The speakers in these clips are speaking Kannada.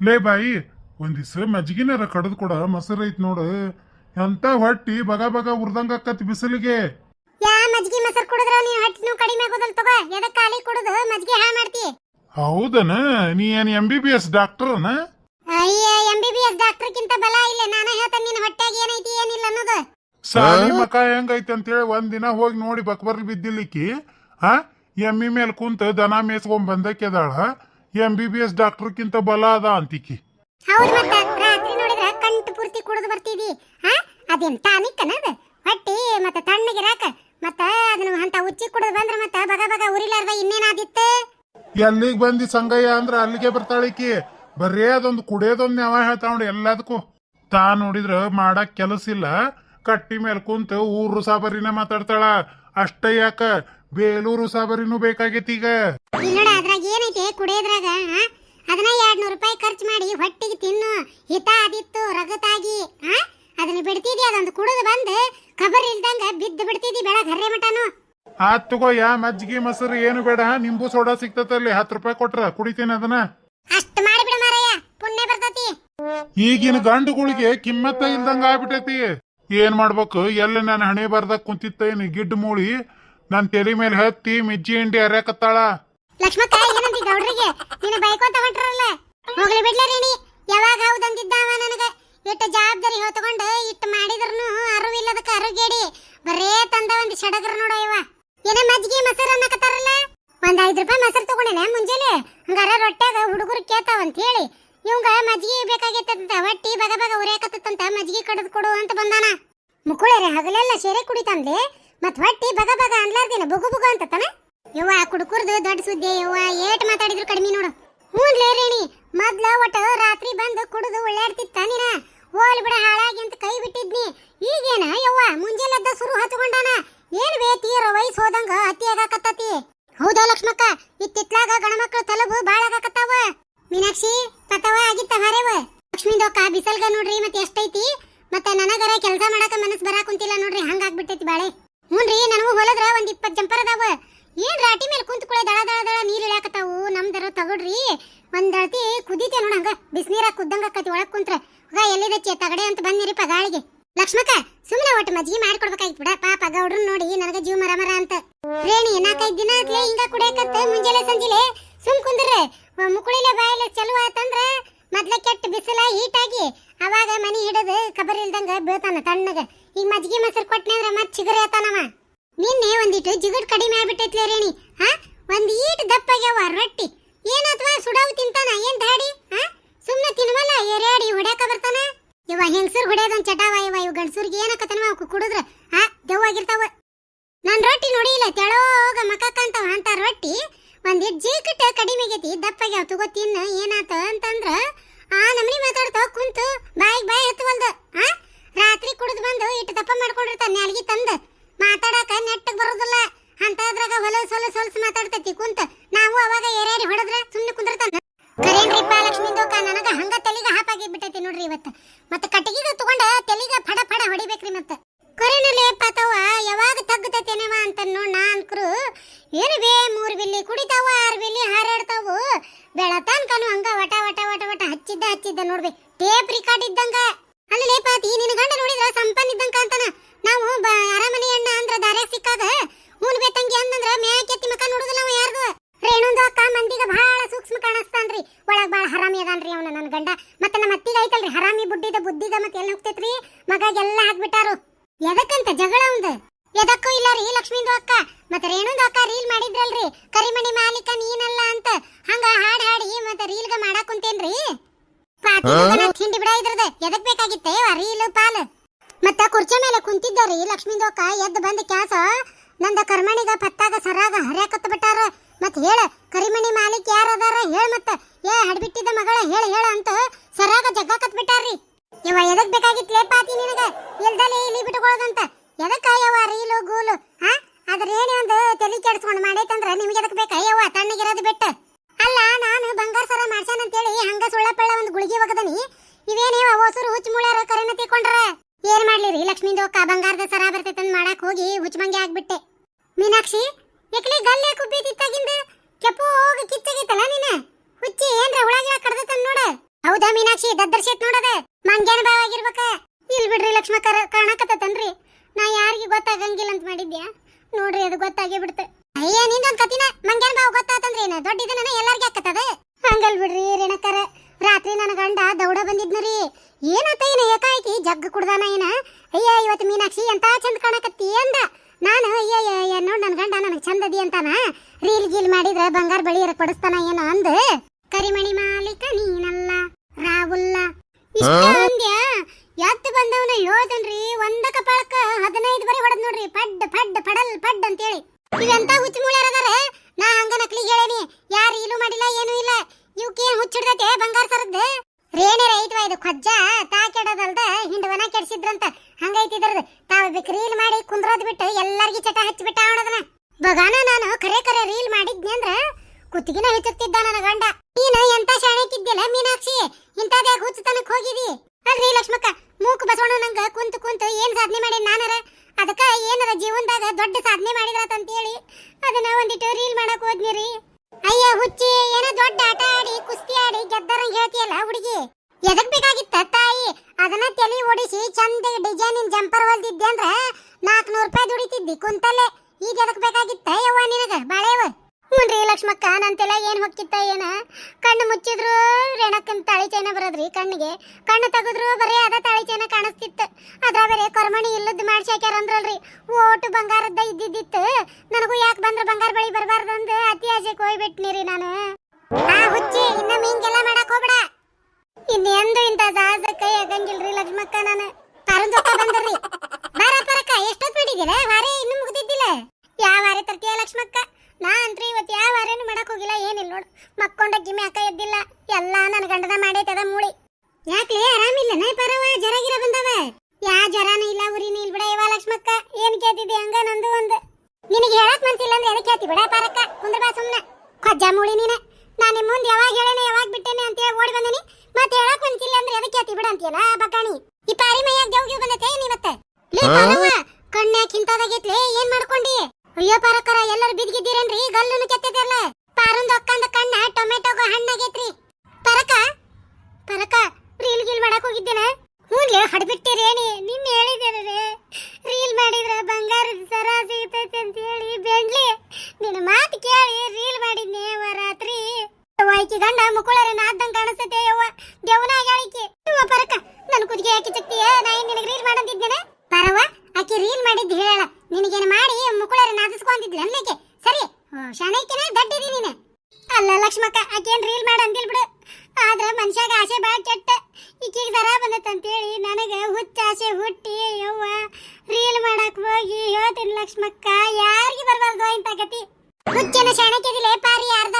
ಲೇ ಬಾಯಿ ಒಂದಿವ್ಸ ಮಜ್ಗಿನಾರ ಕಡದ್ ಕೊಡ ಮೊಸರು ಐತ್ ನೋಡು. ಎಂತ ಹೊಟ್ಟಿ ಬಗ ಬಗ ಉರ್ದಂಗ ಆಕತ್ ಬಿಸಿಲಿಗೆ. ಯಾ ಮಜ್ಗಿ ಮೊಸರು ಕುಡಿದ್ರ ನೀ ಹೊಟ್ಟಿ ನೀವು ಕಡಿಮೆ ಆಗೋದಲ್ ತಗೋ ಎದಕ್ ಖಾಲಿ ಕುಡಿದು ಮಜ್ಗಿ ಹಾ ಮಾಡ್ತಿ? ಹೌದನ ನೀ ಏನ್ ಎಂ ಬಿ ಬಿ ಎಸ್ ಡಾಕ್ಟರ್ನ? ಅಯ್ಯ ಎಂ ಬಿ ಬಿ ಎಸ್ ಡಾಕ್ಟರ್ಗಿಂತ ಬಲ ಇಲ್ಲ ನಾನು ಹೇಳ್ತೇನೆ ನಿನ್ನ ಹೊಟ್ಟೆಗೆ ಏನೈತಿ ಏನಿಲ್ಲ ಅನ್ನೋದು. ಸಾಲಿ ಮಕ ಹೆಂಗೈತೆ ಅಂತೇಳಿ ಒಂದ್ ದಿನ ಹೋಗಿ ನೋಡಿ ಬಕ್ಬರ್ಲಿ ಬಿದ್ದಿಲ್ಲಿಕ್ಕಿ ಆ ಎಮ್ಮಿ ಮೇಲೆ ಕುಂತ ದನ ಮೇಸ್ಕೊಂಡ್ ಬಂದಕ್ಕೆದಾಳ. ಎಂ ಬಿ ಬಿ ಎಸ್ ಡಾಕ್ಟರ್ಕ್ಕಿಂತ ಬಲ ಅದ ಅಂತಿಕಿ ಹೌದು ಮತ್ತ. ರಾತ್ರಿ ನೋಡಿದ್ರ ಕಂಟು ಪೂರ್ತಿ ಕುಡಿದು ಬರ್ತಿದಿ ಹಾ ಅದೇನ್ ಟಾನಿಕ್ ಅನ್ನದ? ಹೊಟ್ಟಿ ಮತ್ತೆ ತಣ್ಣಗಿರಾಕ ಮತ್ತ ಅದನ್ನ ಅಂತ ಉಚ್ಚಿ ಕುಡಿದು ಬಂದ್ರ ಮತ್ತ ಬಗ ಬಗ ಉರಿಲಾರ್ದ ಇನ್ನೇನಾದಿತ್ತು? ಎಲ್ಲಿಗೆ ಬಂದಿ ಸಂಗಯ್ಯ ಅಂದ್ರ ಅಲ್ಲಿಗೆ ಬರ್ತಾಳಿಕಿ ಬರೇ ಅದೊಂದು ಕುಡಿಯೋದೊಂದು ಯಾವ ಹೇಳ್ತಾವ್ ಎಲ್ಲದಕ್ಕೂ. ತಾ ನೋಡಿದ್ರ ಮಾಡಕ್ ಕೆಲಸ ಇಲ್ಲ. ಕಟ್ಟಿ ಮೇಲೆ ಕುಂತ ಊರು ಸಾಬರಿನ ಮಾತಾಡ್ತಾಳ. ಅಷ್ಟ ಯಾಕ? ಬೇಲೂರು ಸಾಬರಿನೂ ಬೇಕಾಗೈತಿ ಈಗ. ಏನೈತೆ ಕುಡಿಯೋದ್ರಾಗ ಅದನ್ನ ಎರಡ್ ನೂರು ರೂಪಾಯಿ ಖರ್ಚು ಮಾಡಿ ಹೊಟ್ಟಿಗೆ ತಿನ್ನು. ಹಿತ ಆದಿತ್ತು ರಗತಾಗಿ ಹಾ ಅದನ್ನ ಬಿಡ್ತಿದಿ ಅದೊಂದು ಕುಡಿದು ಬಂದು ಖಬರ್ ಇಲ್ದಂಗ ಬಿದ್ದು ಬಿಡ್ತಿದಿ ಬೆಳಗ್ಗೆ ಹರ್ರೆ ಮಟನು? ಆತ್ ತಗೋ ಯಾ ಮಜ್ಜಿಗೆ ಮೊಸರು ಏನು ಬೇಡ. ನಿಂಬು ಸೋಡಾ ಸಿಗ್ತತಲ್ಲಿ ಹತ್ತು ರೂಪಾಯಿ ಕೊಟ್ರ ಕುಡಿತೀನಿ ಅದನ್ನ. ಮಾಡಿ ಬಿಡ ಮಾರಯ್ಯ. ಪುಣ್ಯ ಬರ್ತತಿ. ಈಗಿನ ಗಂಡುಗಳಿಗೆ ಕಿಮ್ಮತ್ತ ಇಲ್ದಂಗ ಆಗ್ಬಿಟ್ಟೈತಿ. ಏನ್ ಮಾಡ್ಬೇಕು? ಎಲ್ಲ ನಾನು ಹಣೆ ಬರ್ದಾಗ ಕುಂತಿತ್ತೇನಿ? ಗಿಡ್ಡ ಮೂಳಿ ನನ್ನ ತಲೆ ಮೇಲೆ ಹತ್ತಿ ಮಿಜ್ಜಿ ಹಿಂಡಿ ಅರ್ಯಾಕತ್ತಾಳ ಲಕ್ಷ್ಮಕ್ಕ, ಏನಂದಿ ಗೌಡ್ರಿಗೆ? ನೀನು ಬೈಕೋತ ಹೊಂಟ್ರಲ್ಲ ಹೋಗ್ಲಿ ಬಿಡ್ಲೇರಿ ಯಾವಾಗ ಹೌದಂದಿದ್ದಾವ ನನಗೆ? ಇಟ್ಟು ಜವಾಬ್ದಾರಿ ಹೊತ್ಕೊಂಡು ಇಟ್ಟು ಮಾಡಿದ್ರನು ಅರಿವಿಲ್ಲದಕ್ಕ ಅರುಗೇಡಿ. ಬರೇ ತಂದ ಒಂದು ಸಡಗರ ನೋಡೋ ಇವ. ಏನ ಮಜ್ಜಿಗೆ ಮೊಸರು ಅನ್ನಕತ್ತಾರಲ್ಲ? ಒಂದ್ ಐದು ರೂಪಾಯಿ ಮೊಸರು ತಗೊಂಡೇನೆ ಮುಂಜಾನೆ? ಹಂಗಾರ ರೊಟ್ಯಾಗ ಹುಡುಗರು ಕೇತಾವ ಅಂತ ಹೇಳಿ. ಇವಂಗ ಮಜ್ಜಿಗೆ ಬೇಕಾಗೈತಂತ ಹೊಟ್ಟಿ ಬಗ ಬಗ ಉರಿಯಾಕತ್ತಂತ ಮಜ್ಜಿಗೆ ಕಡದ್ ಕೊಡು ಅಂತ ಬಂದಾನ. ಮುಕ್ಕುಳರೆ ಹಗಲೆಲ್ಲ ಸೇರೆ ಕುಡಿತಂದೆ ಮತ್ ಹೊಟ್ಟಿ ಬಗ ಬಗ ಅನ್ಲಾರ್ದಿನ? ಬುಗು ಬುಗು ಅಂತ ತಾನ ಯವ್ವ, ಕುಡ್ಕುರ್ದು ದೊಡ್ಡ ಸುದ್ದಿ, ಯವ್ವ, ಏಟ್ ಮಾತಾಡಿದ್ರು ಕಡಿಮೆ ನೋಡು. ಹೂನ್ಲೇ ರೇಣಿ, ಮೊದ್ಲ ಒಟ್ಟು ರಾತ್ರಿ ಬಂದು ಕುಡಿದು ಒಳ್ಳಾಡ್ತಿತ್ತ ನೀನ? ಹೋಲ್ ಬಿಡ ಹಾಳಾಗಿ ಅಂತ ಕೈ ಬಿಟ್ಟಿದ್ನಿ. ಈಗೇನ, ಯವ್ವ ಮುಂಜಾನೆದ್ದ ಸುರು ಹಚ್ಕೊಂಡಾನ ಏನ್ ಬೇ ವಯಸ್ಸು ಹೋದಂಗ ಅತಿ ಆಗಾಕತ್ತತಿ? ಹೌದಾ ಲಕ್ಷ್ಮಕ್ಕ? ಇತ್ತಿತ್ಲಾಗ ಗಣಮಕ್ಳು ತಲುಬು ಬಾಳ ಆಗಾಕತ್ತಾವ? ಮೀನಾಕ್ಷಿ, ಪತವ ಆಗಿತ್ತ ಹರೇವ? ಲಕ್ಷ್ಮೀ ದೊಕ್ಕ ಬಿಸಲ್ಗ ನೋಡ್ರಿ, ಮತ್ತೆ ಎಷ್ಟೈತಿ? ಮತ್ತೆ ನನಗರ ಕೆಲಸ ಮಾಡಕ ಮನಸ್ ಬರಾಕುಂತಿಲ್ಲ ನೋಡ್ರಿ, ಹಂಗಾಗ್ಬಿಟ್ಟೈತಿ ಬಾಳೆ. ಹ್ಞೂನ್ರಿ ನನಗೂ ಹೊಲದ್ರ ಒಂದ್ ಇಪ್ಪತ್ತು ಜಂಪರ್ ಅದಾವ. ಏನ್ ರಾಟಿ ಮೇಲೆ ಕುಂತ ಕುಳೆ ದಳ ದಳ ದಳ ನೀರ್ ಇಳ್ಯಾಕತ್ತಾವು? ನಮ್ದರ ತಗೊಳ್ರಿ. ಒಂದ್ ಅಳತಿ ಕುದೀತೆ ನೋಡ ಹಂಗ. ಬಿಸಿನೀರಾಗ ಕುದ್ದಂಗ ಕತಿ ಒಳಗ್ ಕುಂತ್ರ. ಹೋಗ ಎಲ್ಲಿದಚ್ಚಿ ತಗಡೆ ಅಂತ ಬಂದಿರಿಪ್ಪ ಗಾಳಿಗೆ. ಲಕ್ಷ್ಮಕ್ಕ ಸುಮ್ಮನೆ ಒಟ್ಟು ಮಜ್ಜಿಗೆ ಮಾಡ್ಕೊಡ್ಬೇಕಾಯ್ತು ಬಿಡ. ಪಾಪ ಗೌಡ್ರು ನೋಡಿ ನನಗ ಜೀವ ಮರ ಮರ ಅಂತ. ರೇಣಿ, ನಾಲ್ಕೈದು ದಿನ ಆತ್ಲೆ ಹಿಂಗ ಕುಡಿಯಕತ್ತ ಮುಂಜಾನೆ ಸಂಜಿಲೆ. ಸುಮ್ ಕುಂದ್ರೆ. ಮುಕುಳಿಲೆ ಬಾಯಲೆ ಚಲೋ ಆತಂದ್ರ ಮೊದ್ಲ ಕೆಟ್ಟ ಬಿಸಿಲ ಹೀಟಾಗಿ ಅವಾಗ ಮನಿ ಹಿಡದು ಕಬರ್ ಇಲ್ದಂಗ ಬೀಳ್ತಾನ ತಣ್ಣಗ. ಈಗ ಮಜ್ಜಿಗೆ ಮೊಸರು ಕೊಟ್ನೆ ಅಂದ್ರೆ ಮತ್ ಚಿಗುರಿ ಒಂದಿಟ್ಟು ಜಿಗಟ್ ಕಡಿಮೆ ಆಗ್ಬಿಟ್ಟೈತ್ಲೆ ರೇಣಿ. ಹಾ? ಒಂದ್ ಈಟ್ ದಪ್ಪಾಗ್ಯಾವ ರೊಟ್ಟಿ. ಏನಾತ್ವಾ ಸುಡಾವ್ ತಿಂತಾನ? ಏನ್ ದಾಡಿ? ಹಾ? ಸುಮ್ಮನೆ ತಿನ್ವಲ್ಲ? ಎರೇಡಿ ಹೊಡ್ಯಾಕ ಬರ್ತಾನ? ಇವ ಹೆಂಗಸರ್ ಹೊಡ್ಯೋದೊಂದ್ ಚಟಾವ ಇವ ಇವ್ ಗಂಡಸರಿಗೆ ಏನಕತ್ತನವ ಅವಕ್ಕೆ ಕುಡಿದ್ರ. ಹಾ? ದೆವ್ವಾಗಿರ್ತಾವ. ನಾನ್ ರೊಟ್ಟಿ ನೋಡಿಲ್ಲ, ತೆಳೋಗ ಮಕ್ಕ ಕಾಂತಾವ ಅಂತ ರೊಟ್ಟಿ. ಒಂದಿಟ್ ಜೀಕಟ ಕಡಿಮೆ ಆಗೈತಿ, ದಪ್ಪಾಗ್ಯಾವ. ತಗೋ ತಿನ್ನ, ಏನಾತ ಅಂತಂದ್ರ ಆ ನಮನಿ ಮಾತಾಡ್ತಾವ ಕುಂತು ಬಾಯಿಗೆ ಬಾಯಿ ಹತ್ತವಲ್ದ ಆ ರಾತ್ರಿ ಕುಡಿದು ಬಂದು ಇಟ್ಟು ದಪ್ಪ ಮಾಡ್ಕೊಂಡಿರ್ತಾನ ನ್ಯಾಲ್ಗಿ ತಂದ ಮಾತಾಡಕ ನೆಟ್ಟಗ್ ಬರೋದಿಲ್ಲ ಅಂತದ್ರಾಗ ಹೊಲಸ್ ಹೊಲಸ್ ಹೊಲಸ್ ಮಾತಾಡ್ತೈತಿ ಕುಂತ ನಾವು ಅವಾಗ ಏರೇರಿ ಹೊಡೆದ್ರ ಸುಮ್ನೆ ಕುಂದಿರ್ತಾನ ಕರೇನ್ರಿಪ್ಪ ಲಕ್ಷ್ಮೀ ದೋಕ ನನಗ ಹಂಗ ತಲಿಗ ಹಾಪಾಗಿ ಬಿಟ್ಟೈತಿ ನೋಡ್ರಿ ಇವತ್ತ ಮತ್ತ ಕಟ್ಟಿಗೆ ತಗೊಂಡ ತಲಿಗ ಫಡ ಫಡ ಹೊಡಿಬೇಕ್ರಿ ಮತ್ತ ಕರೇನಲ್ಲಿ ಪಾತವ ಯಾವಾಗ ತಗ್ಗತೈತೇನವ ಅಂತ ನೋಡ್ ನಾ ಅನ್ಕರು ಏನು ಬೇ ಮೂರ್ ಬಿಲ್ಲಿ ಕುಡಿತಾವ ಆರ್ ಬಿಲ್ಲಿ ಹಾರಾಡ್ತಾವು ಬೆಳತನ್ಕನು ಹಂಗ ವಟ ವಟ ವಟ ವಟ ಹಚ್ಚಿದ್ದ ಹಚ್ಚಿದ್ದ ನೋಡ್ಬೆ. ಟೇಪ್ ರಿಕಾರ್ಡ್ ಇದ್ದಂಗ. ಅಲ್ಲಿ ಪಾತಿ, ನಿನ್ನ ಗಂಡ ನೋಡಿದ್ರ, ಸಂಪನ್ ಇದ್ದಂಗ ಅಂತಾನ ನಾವು ಬ ಅರಮನೆ ಅಣ್ಣ ಅಂದ್ರ ದಾರ್ಯಾಗ ಸಿಕ್ಕಾಗ ಹೂನ್ ಬೇ ತಂಗಿ ಅಂದಂದ್ರ ಮ್ಯಾಕೆತ್ತಿ ಮಕ ನೋಡುದಿಲ್ಲ ಅವ ಯಾರ್ದು ರೇಣುಂದು ಅಕ್ಕ ಮಂದಿಗ ಬಹಳ ಸೂಕ್ಷ್ಮ ಕಾಣಿಸ್ತಾನ್ರಿ ಒಳಗ್ ಬಾಳ ಹರಾಮಿ ಅದಾನ್ರಿ ಅವನ ನನ್ನ ಗಂಡ ಮತ್ತೆ ನಮ್ಮ ಅತ್ತಿಗ ಐತಲ್ರಿ ಹರಾಮಿ ಬುಡ್ಡಿದ ಬುದ್ಧಿದ ಮತ್ತೆ ಎಲ್ಲಿ ಹೋಗ್ತೈತ್ರಿ ಮಗಾಗೆಲ್ಲ ಹಾಕ್ಬಿಟ್ಟಾರು ಎದಕ್ಕಂತ ಜಗಳ ಅವಂದು ಎದಕ್ಕೂ ಇಲ್ಲ ರೀ ಲಕ್ಷ್ಮೀಂದು ಅಕ್ಕ. ಮತ್ತೆ ರೇಣುಂದು ಅಕ್ಕ ರೀಲ್ ಮಾಡಿದ್ರಲ್ರಿ. ಕರಿಮಣಿ ಮಾಲೀಕ ನೀನಲ್ಲ ಅಂತ. ಹಂಗ ಹಾಡ್ ಹಾಡಿ ಮತ್ತೆ ರೀಲ್ಗ ಮಾಡಾಕ್ ಕುಂತೇನ್ರಿ ತಿಂಡಿ ಬಿಡ ಇದ್ರದ. ಎದಕ್ ಬೇಕಾಗಿತ್ತೆ ರೀಲ್ ಪಾಲ್? ಮತ್ತ ಕುರ್ಚಿ ಮೇಲೆ ಕುಂತಿದ್ದರಿ ಲಕ್ಷ್ಮೀಂದು ಅಕ್ಕ ಎದ್ದು ಬಂದ ಕ್ಯಾಸ. ನಂದ ಕರ್ಮಣಿಗ ಪತ್ತಾಗ ಸರಾಗ ಹರ್ಯಾಕತ್ತ ಬಿಟ್ಟಾರ. ಮತ್ ಹೇಳ ಕರಿಮಣಿ ಮಾಲೀಕ್ ಯಾರ ಅದಾರ ಹೇಳ ಮತ್ತ. ಏ ಹಡ್ಬಿಟ್ಟಿದ್ದ ಮಗಳ ಹೇಳ ಹೇಳ ಅಂತ ಸರಾಗ ಜಗ್ಗಾಕತ್ ಬಿಟ್ಟಾರ್ರಿ. ಇವ ಎದಕ್ ಬೇಕಾಗಿತ್ತು ಪಾತಿ ನಿನಗ? ಎಲ್ದಲ್ಲಿ ಇಲ್ಲಿ ಬಿಟ್ಕೊಳ್ಳೋದಂತ ಎದಕ್ಕ ಯವ್ವ ರೀಲು ಗೂಲು? ಹಾ ಅದ್ರ ಏನೇ ಒಂದು ತಲೆ ಕೆಡಿಸ್ಕೊಂಡು ಮಾಡೈತಂದ್ರ ನಿಮ್ಗೆ ಎದಕ್ ಬೇಕಾ? ಯವ್ವ ತಣ್ಣಗಿರೋದು ಬಿಟ್ಟು. ಅಲ್ಲ, ನಾನು ಬಂಗಾರ ಸರ ಹೇಳಿ ಹಂಗ ಸುಳ್ಳ ಪಳ್ಳ ಒಂದು ಗುಳಿಗೆ ಒಗದನಿ. ಇವೇನೇವ ಹೊಸರು ಹುಚ್ಚ ಮುಳ್ಯಾರ ಕರೆನ ತಿಕ್ಕೊಂಡ್ರ ಏನ್ ಮಾಡ್ಲಿರಿ ಲಕ್ಷ್ಮೀ ದೋಕ ಬಂಗಾರದ ಸರ ಬರ್ತೈತಂದ್ ಮಾಡಕ್ ಹೋಗಿ ಹುಚ್ಚಮಂಗೆ ಆಗ್ಬಿಟ್ಟೆ. ಮೀನಾಕ್ಷಿ, ಎಕ್ಲಿ ಗಲ್ಲೆ ಕುಬ್ಬಿ ತಿತ್ತಾಗಿಂದ ಕೆಪ್ಪು ಹೋಗಿ ಕಿತ್ತಾಗೈತಲ್ಲ ನೀನ? ಹುಚ್ಚಿ ಏನ್ರ ಹುಳಗಿಳ ಕಡ್ದತನ್ ನೋಡ. ಹೌದಾ ಮೀನಾಕ್ಷಿ? ದದ್ದರ್ಶೇತ್ ನೋಡದ. ಮಂಗ್ಯಾನ ಬಾವ್ ಆಗಿರ್ಬೇಕ. ಇಲ್ ಬಿಡ್ರಿ ಲಕ್ಷ್ಮಕ್ಕರ ಕಾಣಕತ್ತನ್ರಿ ನಾ ಯಾರಿಗೆ ಗೊತ್ತಾಗಂಗಿಲ್ಲ ಅಂತ ಮಾಡಿದ್ಯಾ ನೋಡ್ರಿ ಅದು ಗೊತ್ತಾಗೇ ಬಿಡ್ತ ಅಯ್ಯ ನಿಂದೊಂದ್ ಕತಿನ ಮಂಗ್ಯಾನ ಬಾವ್ ಗೊತ್ತಾತಂದ್ರೆ ಏನ ದೊಡ್ಡ ಇದನ್ನ ಎಲ್ಲಾರ್ಗಿ ಆಕತ್ತದ ಹಂಗಲ್ ಬಿಡ್ರಿ ರೇಣಕರ ರಾತ್ರಿ ನನ್ನ ಗಂಡ ದೌಡ ಬಂದಿದ್ನರಿ ಏನತ್ತ ಏನ ಏಕಾಏಕಿ ಜಗ್ ಕುಡ್ದಾನ ಏನ ಅಯ್ಯ ಇವತ್ತು ಮೀನಾಕ್ಷಿ ಎಂತ ಚಂದ ಕಾಣಕತ್ತಿ ಅಂದ ನಾನು ಅಯ್ಯ ಅಯ್ಯ ನೋಡ್ ನನ್ ಗಂಡ ನನಗ್ ಚಂದದಿ ಅಂತಾನ? ರೀಲ್ ಗೀಲ್ ಮಾಡಿದ್ರ ಬಂಗಾರ ಬಳಿ ಕೊಡಿಸ್ತಾನ ಏನೋ ಅಂದ? ಕರಿಮಣಿ ಮಾಲೀಕ ನೀನಲ್ಲ ರಾಹುಲ್ಲ. ಇಷ್ಟ ಅಂದ್ಯ? ಎದ್ದು ಬಂದವನ ಯೋಧನ್ರಿ ಒಂದ ಕಪಾಳಕ್ಕ ಹದಿನೈದು ಬರಿ ಹೊಡೆದ್ ನೋಡ್ರಿ ಪಡ್ ಪಡ್ ಪಡಲ್ ಪಡ್ ಅಂತೇಳಿ. ಇವೆಂತ ಹುಚ್ಚ ಮೂಳ್ಯಾರದಾರ? ನಾ ಹಂಗ ನಕಲಿ ಹೇಳೇನಿ. ಯಾರು ಇಲ್ಲೂ ಮಾಡಿಲ್ಲ ಏನೂ ಇಲ್ಲ. ಇವಕ್ಕೇನ್ ಹುಚ್ಚಿಡ್ದೈತೆ ಬಂಗಾರ ಸರದ್ದು ರೇಣಿ ರೈತವ ಇದು ಕೊಜ್ಜ ತಾ ಕೆಡದಲ್ದ ಹಿಂಡವನ ಕೆಡ್ಸಿದ್ರಂತ. ಹಂಗೈತಿದ್ರದು ತಾವ್ ಬೇಕು ರೀಲ್ ಮಾಡಿ ಕುಂದ್ರೋದ್ ಬಿಟ್ಟು ಎಲ್ಲಾರ್ಗಿ ಚಟ ಹಚ್ಚಿಬಿಟ್ಟ ಅವನದನ ಬಗಾನ ನಾನು ಕರೆ ಕರೆ ರೀಲ್ ಮಾಡಿದ್ನಿ ಅಂದ್ರ ಕುತ್ತಿಗೆನ ಹೆಚ್ಚುತ್ತಿದ್ದ ನನ್ನ ಗಂಡ. ನೀನು ಎಂತ ಶಾಣೆಕಿದ್ದಿಲ್ಲ ಮೀನಾಕ್ಷಿ? ಇಂಥದ್ಯಾಗ ಹುಚ್ಚತನಕ್ ಹೋಗಿದಿ? ಅಲ್ರಿ ಲಕ್ಷ್ಮಕ್ಕ, ಮೂಕ್ ಬಸವಣ್ಣ ನಂಗ ಕುಂತು ಕುಂತು ಏನ್ ಸಾಧನೆ ಮಾಡಿ ನಾನರ? ಅದಕ್ಕ ಏನರ ಜೀವನದಾಗ ದೊಡ್ಡ ಸಾಧನೆ ಹೇಳಿ ಅದನ್ನ ಒಂದಿಟ್ಟು ರೀಲ್ ಮಾಡಕ್ ಹೋದ್ನಿರಿ. ಅಯ್ಯ ಹುಚ್ಚಿ, ಏನೋ ದೊಡ್ಡ ಆಟ ಆಡಿ, ಕುಸ್ತಿ ಆಡಿ ಗೆದ್ದರಂಗ್ ಹೇಳ್ತಿಯಲ್ಲ ಹುಡುಗಿ? ಎದಕ್ ಬೇಕಾಗಿತ್ತ ತಾಯಿ? ಅದನ್ನ ತಲಿ ಓಡಿಸಿ ಚಂದ ಡಿಸೈನ್ ಜಂಪರ್ ಹೊಲ್ದಿದ್ದೆ ಅಂದ್ರ ನಾಲ್ಕನೂರು ರೂಪಾಯಿ ದುಡಿತಿದ್ದಿ ಕುಂತಲ್ಲೇ. ಈಗ ಎದಕ್ ಬೇಕಾಗಿತ್ತ ಯವ್ವ ನಿನಗ? ಬಾಳೆವ ಹ್ಞೂನ್ರಿ ಲಕ್ಷ್ಮಕ್ಕ, ನಂತೆಲ್ಲ ಏನು ಹೊಕ್ಕಿತ್ತ ಏನ? ಕಣ್ಣು ಮುಚ್ಚಿದ್ರು ರೇಣಕ್ಕನ್ ತಾಳಿ ಚೈನ ಬರೋದ್ರಿ ಕಣ್ಣಿಗೆ. ಕಣ್ಣು ತೆಗೆದ್ರು ಬರೀ ಅದ ತಾಳಿ ಚೈನ ಕಾಣಿಸ್ತಿತ್ತು. ಅದ್ರ ಬೇರೆ ಕೊರಮಣಿ ಇಲ್ಲದ್ ಮಾಡಿಸಿ ಅಂದ್ರಲ್ರಿ. ಓಟು ಬಂಗಾರದ್ದ ಇದ್ದಿದ್ದಿತ್ತು. ನನಗೂ ಯಾಕೆ ಬಂದ್ರ ಬಂಗಾರ ಬಳಿ ಬರಬಾರ್ದಂದು ಅತಿ ಆಸೆಗೆ ಹೋಗ್ಬಿಟ್ನಿರಿ ನಾನು. ಆ ಹುಚ್ಚಿ, ಇನ್ನು ಹಿಂಗೆಲ್ಲ ಮಾಡಕ್ ಹೋಗ್ಬೇಡ. ಇನ್ನೆಂದು ಇಂಥ ಕೈ ಆಗಂಗಿಲ್ರಿ ಲಕ್ಷ್ಮಕ್ಕ ನಾನು. ಬಂದ್ರಿ. ಬಾರ ಪರಕ ಎಷ್ಟೊತ್ತು ಮಾಡಿದ್ದೀರ? ವಾರೆ ಇನ್ನೂ ಮುಗ್ದಿದ್ದಿಲ್ಲ. ಯಾವ ವಾರೆ ತರ್ತೀಯ ಲಕ್ಷ್ಮಕ್ಕ? ನಾ ಅಂತ್ರಿ ಇವತ್ತು ಯಾವ ವಾರೇನು ಮಾಡಕ್ ಹೋಗಿಲ್ಲ, ಏನಿಲ್ಲ ನೋಡು. ಮಕ್ಕೊಂಡ ಗಿಮ್ಮಿ ಅಕ್ಕ ಎದ್ದಿಲ್ಲ. ಎಲ್ಲ ನನ್ನ ಗಂಡನ ಮಾಡೈತದ ಮೂಳಿ. ಯಾಕೆ ಆರಾಮಿಲ್ಲ ನೈ ಪರವ ಜರ ಗಿರ ಬಂದವ? ಯಾ ಜರಾನ ಇಲ್ಲ ಉರಿನೂ ಇಲ್ಲ ಬಿಡ ಇವ ಲಕ್ಷ್ಮಕ್ಕ. ಏನ್ ಕೇಳ್ತಿದ್ದಿ ಹಂಗ ನಂದು ಒಂದು. ನಿನಗೆ ಹೇಳಕ್ ಮನ್ಸಿಲ್ಲ ಅಂದ್ರೆ ಎದಕ್ಕೆ ಹೇಳ್ತಿ ಬಿಡ, ಪಾರಕ್ಕ? ಕುಂದ್ರ ಬಾ ಸುಮ್ನೆ. ಕೊಜ್ಜ ಮೂಳಿ ನೀನೆ. ನಾನು ನಿಮ್ಮ ಮುಂದೆ ಯಾವಾಗ ಹೇಳೇನೆ, ಯಾವಾಗ ಬಿಟ್ಟೇನೆ ಅಂತ ಹೇಳಿ ಓಡಿ ಬಂದನಿ. ಮತ್ತೆ ಹೇಳಕ್ ಮನ್ಸಿಲ್ಲ ಅಂದ್ರೆ ಎದಕ್ಕೆ ಹೇಳ್ತಿ ಬಿಡ ಅಂತೀಯಲ್ಲ ಬಕಾಣಿ? ಈ ಪಾರಿ ಮೈಯಾಗ ದೇವ್ಗೆ ಬಂದೈತೆ ನೀವತ್ತ ಲೇ ಪಾರವ್ವ ಕಣ್ಣ್ಯಾಕ್ ಇಂಥದಾಗೈತ್ಲೆ ಏನ್ ಮಾಡ್ಕೊಂಡಿ? ಅಯ್ಯೋ ಪಾರಕ್ಕರ ಎಲ್ಲರೂ ಬಿದ್ಗಿದ್ದೀರೇನ್ರಿ ಗಲ್ಲುನು ಕೆತ್ತದಲ್ಲ ಪಾರೊಂದು ಒಕ್ಕಂದ ಕಣ್ಣ ಟೊಮೆಟೊಗ ಹಣ್ಣಾಗೈತ್ರಿ. ಪರಕ ಪರಕ ರೀಲ್ ಗೀಲ್ ಮಾಡಕ್ ಹೋಗಿದ್ದೇನ? ಹ್ಞೂನ್ಲೆ ಹಡ್ಬಿಟ್ಟಿರೇನಿ ನಿನ್ನೆ ಹೇಳಿದ್ದೇನೆ ರೀಲ್ ಮಾಡಿದ್ರ ಬಂಗಾರದ ಸರ ಸಿಗ್ತೈತೆ ಅಂತ ಹೇಳಿ ಬೆಂಡ್ಲಿ ನಿನ್ನ ಮಾತು ಕೇಳಿ ರೀಲ್ ಮಾಡಿದ್ನೆ ರಾತ್ರಿ ಯವ್ವ ಗಂಡ ಮುಕುಳರೆ ನಾದ್ದಂಗ್ ಕಾಣಿಸ್ತೈತೆ ಯವ್ವ. ದೇವನ ಯವ್ವ ಪರಕ ನನ್ ಕುದಿಗೆ ಯಾಕೆ ಚಕ್ತಿಯ? ನಾ ಏನ್ ನಿನಗೆ ರೀಲ್ ಮಾಡಂದಿದ್ದೇನೆ? ಪರವ, ಆಕೆ ರೀಲ್ ಮಾಡಿದ್ದು ಹೇಳಲ್ಲ. ನಿನಗೇನು ಮಾಡಿ ಮುಕುಳರ ನಾದಿಸ್ಕೊಂತಿದ್ಲ ಅನ್ನಕ್ಕೆ. ಸರಿ ಶನೈಕಿನ ದಡ್ಡಿದಿ ನೀನು. ಅಲ್ಲ ಲಕ್ಷ್ಮಕ್ಕ, ಆಕೇನ್ ರೀಲ್ ಮಾಡ ಅಂದಿಲ್ ಬಿಡು. ಆದ್ರೆ ಮನುಷ್ಯಾಗ ಆಸೆ ಭಾಳ ಕೆಟ್ಟ. ಈಕಿಗೆ ದರ ಬಂದತ್ತಂತೇಳಿ ನನಗೆ ಹುಚ್ಚ ಆಸೆ ಹುಟ್ಟಿ, ಯವ್ವ ರೀಲ್ ಮಾಡಕ್ ಹೋಗಿ ಹೇಳ್ತೀನಿ ಲಕ್ಷ್ಮಕ್ಕ. ಯಾರಿಗೆ ಬರ್ಬಾರ್ದು ಇಂತ ಗತಿ? ಹುಚ್ಚನ ಶಾಣಕ್ಯದಿಲೆ ಪಾರಿ ಅರ್ಧ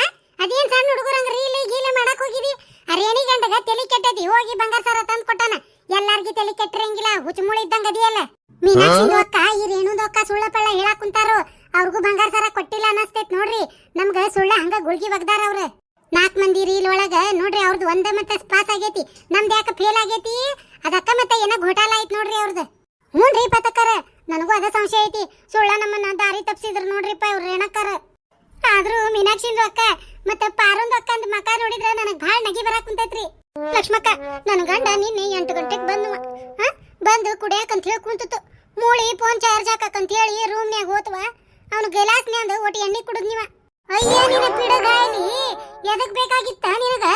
ಆ? ಅದೇನ್ ಸಣ್ಣ ಹುಡುಗರಂಗ ರೀಲ್ ಗೀಲ್ ಮಾಡಕ್ ಹೋಗಿದಿ? ಅರೇನಿ ಗಂಡಗ ತಲೆ ಕೆಟ್ಟದಿ. ಹೋಗಿ ಬಂಗಾರ ಸರ ತಂದು ಕೊಟ್ಟಾನ ಎಲ್ಲಾರ್ಗಿ ತಲೆ ಕೆಟ್ಟಿರಂಗಿಲ್ಲ ಹುಚ್ಚ ಮುಳಿ ಇದ್ದಂಗ ಅದಿಯಲ್ಲ? ಮೀನಾಕ್ಷಿ ಅಕ್ಕ ಈ ರೇಣುದ ಅಕ್ಕ ಸುಳ್ಳ ಪಳ್ಳ ಹೇಳಾಕ್ ಕುಂತಾರು? ಅವ್ರಿಗೂ ಬಂಗಾರ ಸರ ಕೊಟ್ಟಿಲ್ಲ ಅನ್ನಸ್ತೈತ್ ನೋಡ್ರಿ. ನಮ್ಗ ಸುಳ್ಳ ಹಂಗ ಗುಳ್ಗಿ ಬಗ್ದಾರ ಅವ್ರ. ನಾಲ್ಕ್ ಮಂದಿ ರೀಲ್ ಒಳಗ ನೋಡ್ರಿ ಅವ್ರದ್ದು ಒಂದ ಮತ್ತೆ ಪಾಸ್ ಆಗೈತಿ. ನಮ್ದು ಯಾಕ ಫೇಲ್ ಆಗೈತಿ? ಅದಕ್ಕ ಮತ್ತೆ ಏನೋ ಘೋಟಾಲ ಐತ್ ನೋಡ್ರಿ ಅವ್ರದ್ದು ಹ್ಞೂನ್ರಿ ಪತಕರ ನನಗೂ ಅದ ಸಂಶಯ ಐತಿ. ಸುಳ್ಳ ನಮ್ಮನ್ನ ದಾರಿ ತಪ್ಸಿದ್ರು ನೋಡ್ರಿಪ್ಪ ಇವ್ರ ರೇಣಕ್ಕರ ಆದ್ರೂ ಮೀನಾಕ್ಷಿಂದು ಅಕ್ಕ ಮತ್ತೆ ಪಾರೊಂದು ಅಕ್ಕ ಅಂತ ಮಕ ನೋಡಿದ್ರ ನನಗ್ ಭಾಳ ನಗಿ ಬರಾಕ್ ಕುಂತೈತ್ರಿ. ಲಕ್ಷ್ಮಕ್ಕ ನನ್ ಗಂಡ ನಿನ್ನೆ ಎಂಟು ಗಂಟೆಗೆ ಬಂದವ ಹಾ ಬಂದು ಕುಡಿಯಾಕ ಅಂತ ಹೇಳಿ ಕುಂತಿತ್ತು. ಮೂಳಿ ಫೋನ್ ಚಾರ್ಜ್ ಹಾಕಕ್ ಅಂತ ಹೇಳಿ ರೂಮ್ನ್ಯಾಗ ಹೋತವ. ಅವನು ಗಿಲಾಸ್ನ್ಯಾಂದ ಒಟ್ಟು ಎಣ್ಣೆ ಕುಡಿದ್ ನೀವ. ಅಯ್ಯ ನಿನ್ನ ಪಿಡಗಾಯಲಿ ಎದಕ್ ಬೇಕಾಗಿತ್ತ ನಿನಗ?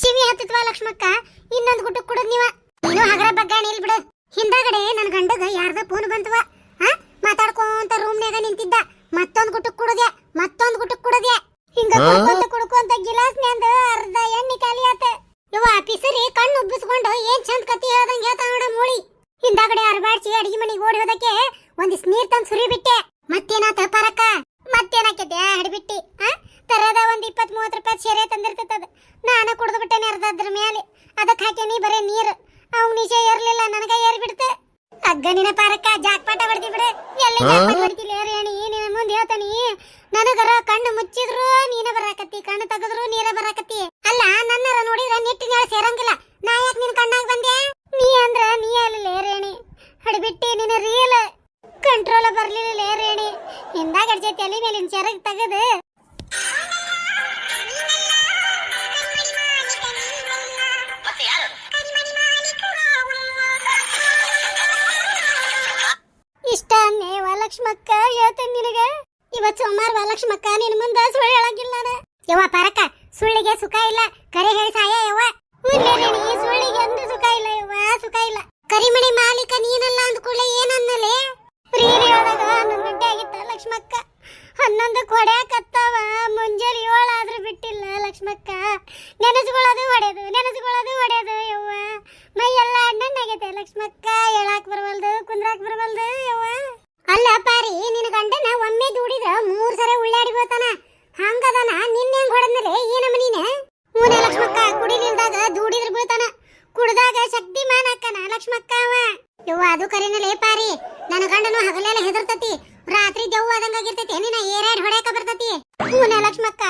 ಶಿವಿ ಹತ್ತಿತ್ವ ಲಕ್ಷ್ಮಕ್ಕ ಇನ್ನೊಂದು ಗುಟ್ಟು ಕುಡಿದ್ ನೀವ. ನೀನು ಹಗರ ಬಗ್ಗಾಣಿ ಇಲ್ ಬಿಡು. ಹಿಂದಗಡೆ ನನ್ನ ಗಂಡಗ ಯಾರ್ದ ಫೋನ್ ಬಂತವ ಹಾ ಮಾತಾಡ್ಕೊಂತ ರೂಮ್ನ್ಯಾಗ ನಿಂತಿದ್ದ. ಮತ್ತೊಂದು ಗುಟ್ಟು ಕುಡಿದೆ ಮತ್ತೊಂದು ಗುಟ್ಟು ಕುಡಿದೆ ಹಿಂಗ ಕುಡ್ಕೊಂತ ಕುಡ್ಕೊಂತ ಗಿಲಾಸ್ನ್ಯಾಂದ ಅರ್ಧ ಎಣ್ಣೆ ಕಾಲಿ ಆತ. ಇವ ಪಿಸರಿ ಕಣ್ಣು ಉಬ್ಬಿಸ್ಕೊಂಡು ಏನ್ ಚಂದ ಕತಿ ಹೇಳ್ದಂಗ ಹೇಳ್ತಾ ನೋಡ ಮೂಳಿ. ಹಿಂದಾಗಡೆ ಅರ್ಬಾಡ್ಸಿ ಅಡಿಗೆ ಮನೆಗೆ ಓಡಿ ಹೋದಕ್ಕೆ ಒಂದಿಸ್ ನೀರ್ ತಂದು ಸುರಿ ಬಿಟ್ಟೆ. ಮತ್ತೇನಾತ ಪರಕ ಮತ್ತೇನಾಕೈತೆ ಹಡಿಬಿಟ್ಟಿ ಆ? ತರದ ಒಂದ್ ಇಪ್ಪತ್ ಮೂವತ್ ರೂಪಾಯಿ ಸೇರೆ ತಂದಿರ್ತದ ನಾನ ಕುಡ್ದು ಬಿಟ್ಟೆನೆ ಅರ್ಧ ಅದ್ರ ಮ್ಯಾಲೆ ಅದಕ್ಕೆ ಹಾಕೇನಿ ಬರೇ ನೀರು. ಅವ್ ನಿಜ ಏರ್ಲಿಲ್ಲ ನನಗ ಏರ್ ಬಿಡ್ತ ಅಗ್ಗ ನಿನ ಪಾರಕ್ಕ ಜಾಕ್ಪಾಟ ಹೊಡ್ದಿ ಬಿಡು. ಎಲ್ಲಿ ಜಾಕ್ಪಾಟ ಹೊಡ್ತಿಲ್ಲ ರೇಣಿ? ನಿನ್ನ ಮುಂದೆ ಹೇಳ್ತಾನಿ. ನನಗರ ಕಣ್ಣು ಮುಚ್ಚಿದ್ರು ನೀನ ಬರಾಕತ್ತಿ ಕಣ್ಣು ತೆಗೆದ್ರು ನೀರ ಬರಾಕತ್ತಿ. ಅಲ್ಲ ನನ್ನರ ನೋಡಿದ್ರ ನಿಟ್ಟಿನ ಸೇರಂಗಿಲ್ಲ. ನಾ ಯಾಕೆ ನಿನ್ ಕಣ್ಣಾಗ ಬಂದೆ? ನೀ ಅಂದ್ರ ನೀ ಅಲ್ಲಲೇ ರೇಣಿ ಹಡಿಬಿಟ್ಟಿ ನಿನ್ನ ರಿಯಲ್ ಕಂಟ್ರೋಲ್ ಬರ್ಲಿಲ್ಲಲೇ ರೇಣಿ ಹಿಂದಾಗ ಅಡ್ಜೆ ತಲೆ ಮೇಲಿನ ಚರಗ್ ತೆಗೆದು ಇಷ್ಟ ಅನ್ನೇ ವಾಲಕ್ಷ್ಮಕ್ಕ ಹೇಳ್ತೇನೆ ನಿನಗೆ ಇವತ್ತು ಸೋಮವಾರ ವಾಲಕ್ಷ್ಮಕ್ಕ ನಿನ್ನ ಮುಂದೆ ಸುಳ್ಳು ಹೇಳಂಗಿಲ್ಲ ನಾನು ಯವ್ವ ಪರಕ ಸುಳ್ಳಿಗೆ ಸುಖ ಇಲ್ಲ ಕರೆ ಹೇಳಿ ಸಾಯ ಯವ್ವ ಸುಳ್ಳಿಗೆ ಎಂದು ಸುಖ ಇಲ್ಲ ಯವ್ವ, ಸುಖ ಇಲ್ಲ. ಕರಿಮಣಿ ಮಾಲೀಕ ನೀನಲ್ಲ ಅಂದ್ಕೊಳ್ಳೆ ಏನನ್ನಲೆ? ಪ್ರೀತಿ ಒಳಗ ಹನ್ನೊಂದು ಗಂಟೆ ಆಗಿತ್ತ ಲಕ್ಷ್ಮಕ್ಕ. ಹನ್ನೊಂದು ಕೊಡ್ಯಾಕತ್ತವ ಮುಂಜಾನೆ ಏಳಾದ್ರೂ ಬಿಟ್ಟಿಲ್ಲ ಲಕ್ಷ್ಮಕ್ಕ. ನೆನೆಸ್ಕೊಳ್ಳೋದು ಹೊಡೆದು ನೆನೆಸ್ಕೊಳ್ಳೋದು ಹೊಡೆಯೋದು ಯವ್ವ. ಮೈ ಎಲ್ಲ ಅಣ್ಣಣ್ಣಾಗೈತೆ ಲಕ್ಷ್ಮಕ್ಕ. ಹೇಳಾಕ್ ಬರವಲ್ದು, ಕುಂದ್ರಾಕ್ ಬರವಲ್ದು ಯವ್ವ. ಅಲ್ಲ ಪಾರಿ, ನಿನ್ನ ಗಂಡನ ಒಮ್ಮೆ ದುಡಿದ್ರ ಮೂರ್ ಸರಿ ಉಳ್ಳಾಡಿ ಬೀಳ್ತಾನ. ಹಂಗದನ, ನಿನ್ನೆ ಹೆಂಗ್ ಹೊಡೆದ್ಮೇಲೆ ಏನಮ್ಮ ನೀನೆ? ಹೂನೆ ಲಕ್ಷ್ಮಕ್ಕ ಕುಡಿಲಿಲ್ದಾಗ ದುಡಿದ್ರ ಬೀಳ್ತಾನ ಕುಡ್ದಾಗ ಶಕ್ತಿ ಮಾನ ಅಕ್ಕನ ಲಕ್ಷ್ಮಕ್ಕ ಅವ ಯವ್ವ, ಅದು ಕರಿನಲೇ ಪಾರಿ. ನನ್ನ ಗಂಡನು ಹಗಲೆಲ್ಲ ಹೆದರ್ತತಿ. ರಾತ್ರಿ ದೆವ್ವ ಆದಂಗಾಗಿರ್ತೈತಿ. ನಿನ್ನ ಏರಾಡ್ ಹೊಡ್ಯಾಕ ಬರ್ತತಿ ಹೂನೆ ಲಕ್ಷ್ಮಕ್ಕ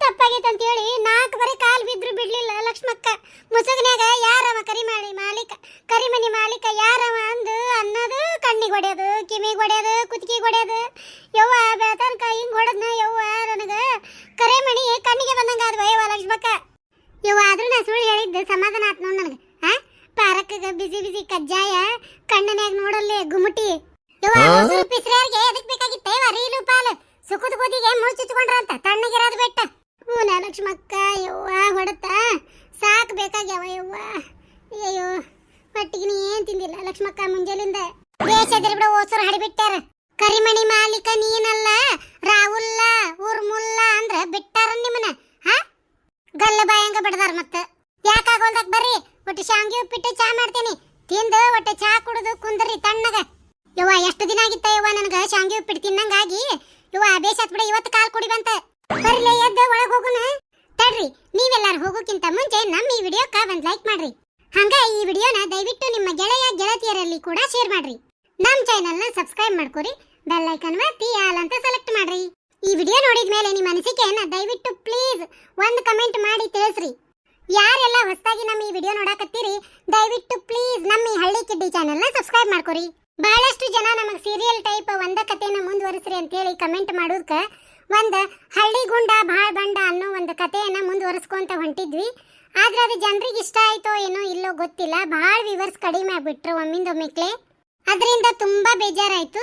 ತಪ್ಪಾಗೈತೆ ಅಂತ ಹೇಳಿ ನಾಲ್ಕು ಬರೀ ಕಾಲ್ ಬಿದ್ರು ಬಿಡ್ಲಿಲ್ಲ ಲಕ್ಷ್ಮಕ್ಕ ಮುಸುಗನ್ಯಾಗ ಯಾರವ ಕರಿಮಾಳಿ ಮಾಲೀಕ ಕರಿಮನಿ ಮಾಲೀಕ ಯಾರವ ಅಂದು ಅನ್ನೋದು ಕಣ್ಣಿಗೆ ಹೊಡ್ಯೋದು ಕಿವಿಗೆ ಹೊಡ್ಯೋದು ಕುತ್ತಿಗೆ ಹೊಡ್ಯೋದು ಯವ್ವ ಬೆಳತನಕ ಹಿಂಗ್ ಹೊಡೆದ್ನ ಯವ್ವ ನನಗ ಕರಿಮಣಿ ಕಣ್ಣಿಗೆ ಬಂದಂಗ ಆದ್ವ ಯವ್ವ ಲಕ್ಷ್ಮಕ್ಕ ಯವ್ವ ಆದ್ರೂ ನಾ ಸುಳ್ಳು ಹೇಳಿದ್ದು ಸಮಾಧಾನ ಆತ್ ನೋಡ್ ನನಗ ಹಾ ಪಾರಕ್ಕಗ ಬಿಸಿ ಬಿಸಿ ಕಜ್ಜಾಯ ಕಣ್ಣನ್ಯಾಗ ನೋಡಲ್ಲಿ ಗುಮ್ಮಟಿ. ಪಿಸ್ರ್ಯಾರ್ಗೆ ಎದಕ್ ಬೇಕಾಗಿತ್ತ? ಯವ್ವ ರೀಲು ಪಾಲು. ಸುಖದ ಗೋದಿಗೆ ಮುಳ್ಳು ಚುಚ್ಕೊಂಡ್ರ ಅಂತ. ತಣ್ಣಗಿರೋದ್ ಬೆಟ್ಟ. ಹೂನ ಲಕ್ಷ್ಮಕ್ಕ ಯವ್ವ ಹೊಡತ. ಸಾಕ್ ಬೇಕಾಗ್ಯಾವ ಯವ್ವ. ಅಯ್ಯೋ ಹೊಟ್ಟಿಗೆ ನೀ ಏನ್ ತಿಂದಿಲ್ಲ ಲಕ್ಷ್ಮಕ್ಕ ಮುಂಜಾಲಿಂದ. ದೇಶದಲ್ಲಿ ಬಿಡ ಓಸರು ಹಡಿಬಿಟ್ಟಾರ. ಕರಿಮಣಿ ಮಾಲೀಕ ನೀನಲ್ಲ ರಾಹುಲ್ಲ ಉರ್ಮುಲ್ಲ ಅಂದ್ರ ಬಿಟ್ಟಾರ ನಿಮ್ಮನ ಹಾ? ಗಲ್ಲ ಬಾಯಂಗ ಬಿಡದಾರ ಮತ್ತ. ಯಾಕಾಗೋಲ್ದಾಗ ಬರ್ರಿ? ಒಟ್ಟು ಶಾಂಗಿ ಉಪ್ಪಿಟ್ಟು ಚಾ ಮಾಡ್ತೇನಿ. ತಿಂದು ಒಟ್ಟು ಚಾ ಕುಡಿದು ಕುಂದ್ರಿ ತಣ್ಣಗ. ಯವ್ವ, ಎಷ್ಟು ದಿನ ಆಗಿತ್ತ ಯವ್ವ ನನಗ? ಶಾಂಗಿ ಉಪ್ಪಿಟ್ಟು ತಿನ್ನಂಗಾಗಿ. ಯವ್ವ ಬೇಸತ್ ಬಿಡ, ಇವತ್ತು ಕಾಲ್ ಕುಡಿ ಬಂತ. ಬರ್ಲೇ ಎದ್ದು ಒಳಗೆ ಹೋಗುನ? ತಡ್ರಿ, ನೀವೆಲ್ಲಾರು ಹೋಗೋಕ್ಕಿಂತ ಮುಂಚೆ ನಮ್ಮ ಈ ವಿಡಿಯೋಕ್ಕ ಒಂದು ಲೈಕ್ ಮಾಡ್ರಿ. ಹಂಗ ಈ ವಿಡಿಯೋನ ದಯವಿಟ್ಟು ನಿಮ್ಮ ಗೆಳೆಯ, ಗೆಳತಿಯರಲ್ಲಿ ಕೂಡ ಶೇರ್ ಮಾಡ್ರಿ. ನಮ್ಮ ಚಾನೆಲ್ನ ಸಬ್ಸ್ಕ್ರೈಬ್ ಮಾಡ್ಕೊರಿ ಬೆಲ್ ಐಕನ್ ಒತ್ತಿ ಆಲ್ ಅಂತ ಸೆಲೆಕ್ಟ್ ಮಾಡ್ರಿ. ಈ ವಿಡಿಯೋ ನೋಡಿದ ಮೇಲೆ ನಿಮ್ಮ ಅನಿಸಿಕೆಯನ್ನ ದಯವಿಟ್ಟು ಪ್ಲೀಸ್ ಒಂದು ಕಮೆಂಟ್ ಮಾಡಿ ತಿಳಿಸ್ರಿ. ಯಾರೆಲ್ಲ ಹೊಸದಾಗಿ ನಮ್ಮ ಈ ವಿಡಿಯೋ ನೋಡಕತ್ತೀರಿ, ದಯವಿಟ್ಟು ಪ್ಲೀಸ್ ನಮ್ಮ ಈ ಹಳ್ಳಿ ಕಿಡ್ಡಿ ಚಾನೆಲ್ನ ಸಬ್ಸ್ಕ್ರೈಬ್ ಮಾಡ್ಕೊರಿ. ಬಹಳಷ್ಟು ಜನ ನಮಗೆ ಸೀರಿಯಲ್ ಟೈಪ್ ಒಂದ ಕಥೆನ ಮುಂದುವರಿಸ್ರಿ ಅಂತೇಳಿ ಕಮೆಂಟ್ ಮಾಡೋದಕ್ಕೆ ಒಂದ ಹಳ್ಳಿ ಗುಂಡ ಬಾಳ್ ಬಂಡ ಅನ್ನೋ ಒಂದು ಕಥೆಯನ್ನ ಮುಂದುವರಿಸ್ಕೊಂತ ಹೊಂಟಿದ್ವಿ. ಆದ್ರೆ ಅದು ಜನರಿಗೆ ಇಷ್ಟ ಆಯ್ತೋ ಏನೋ ಇಲ್ಲೋ ಗೊತ್ತಿಲ್ಲ. ಬಹಳ ವಿವರ್ಸ್ ಕಡಿಮೆ ಆಗ್ಬಿಟ್ರು ಒಮ್ಮಿಂದೊಮ್ಮಿಕ್ಲೆ. ಅದರಿಂದ ತುಂಬಾ ಬೇಜಾರಾಯ್ತು.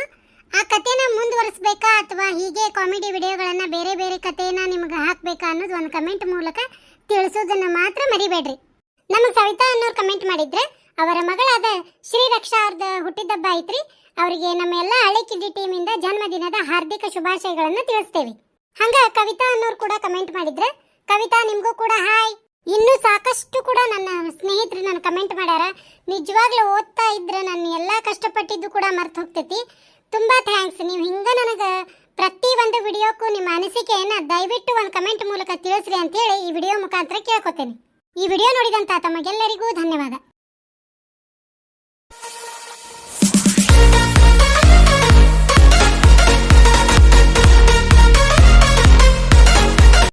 ಆ ಕಥೆನ ಮುಂದುವರಿಸ್ಬೇಕಾ ಅಥವಾ ಹೀಗೆ ಕಾಮಿಡಿ ವಿಡಿಯೋಗಳನ್ನ ಬೇರೆ ಬೇರೆ ಕಥೆನ ನಿಮ್ಗೆ ಹಾಕ್ಬೇಕಾ ಅನ್ನೋದು ಒಂದು ಕಮೆಂಟ್ ಮೂಲಕ ತಿಳಿಸೋದನ್ನ ಮಾತ್ರ ಮರಿಬೇಡ್ರಿ. ನಮಗೆ ಸವಿತಾ ಅನ್ನೋರು ಕಮೆಂಟ್ ಮಾಡಿದ್ರೆ, ಅವರ ಮಗಳಾದ ಶ್ರೀರಕ್ಷಾ ಅವ್ರದ ಹುಟ್ಟಿದಬ್ಬ ಐತ್ರಿ, ಅವರಿಗೆ ನಮ್ಮ ಎಲ್ಲ ಹಳೆ ಕಿಡ್ಡಿ ಟೀಮಿಂದ ಜನ್ಮದಿನದ ಹಾರ್ದಿಕ ಶುಭಾಶಯಗಳನ್ನು ತಿಳಿಸ್ತೇವೆ. ಹಂಗ ಕವಿತಾ ಅನ್ನೋರು ಕೂಡ ಕಮೆಂಟ್ ಮಾಡಿದ್ರೆ, ಕವಿತಾ ನಿಮಗೂ ಕೂಡ ಹಾಯ್. ಇನ್ನೂ ಸಾಕಷ್ಟು ಕೂಡ ನನ್ನ ಸ್ನೇಹಿತರು ನನ್ನ ಕಮೆಂಟ್ ಮಾಡ್ಯಾರ. ನಿಜವಾಗ್ಲೂ ಓದ್ತಾ ಇದ್ರೆ ನನ್ನ ಎಲ್ಲ ಕಷ್ಟಪಟ್ಟಿದ್ದು ಕೂಡ ಮರ್ತು ಹೋಗ್ತೈತಿ. ತುಂಬಾ ಥ್ಯಾಂಕ್ಸ್ ನೀವು ಹಿಂಗ ನನಗೆ ಪ್ರತಿ ಒಂದು ವಿಡಿಯೋಕ್ಕೂ ನಿಮ್ಮ ಅನಿಸಿಕೆಯನ್ನು ದಯವಿಟ್ಟು ಒಂದು ಕಮೆಂಟ್ ಮೂಲಕ ತಿಳಿಸ್ರಿ ಅಂತೇಳಿ ಈ ವಿಡಿಯೋ ಮುಖಾಂತರ ಕೇಳ್ಕೊತೇನೆ. ಈ ವಿಡಿಯೋ ನೋಡಿದಂಥ ತಮಗೆಲ್ಲರಿಗೂ ಧನ್ಯವಾದ.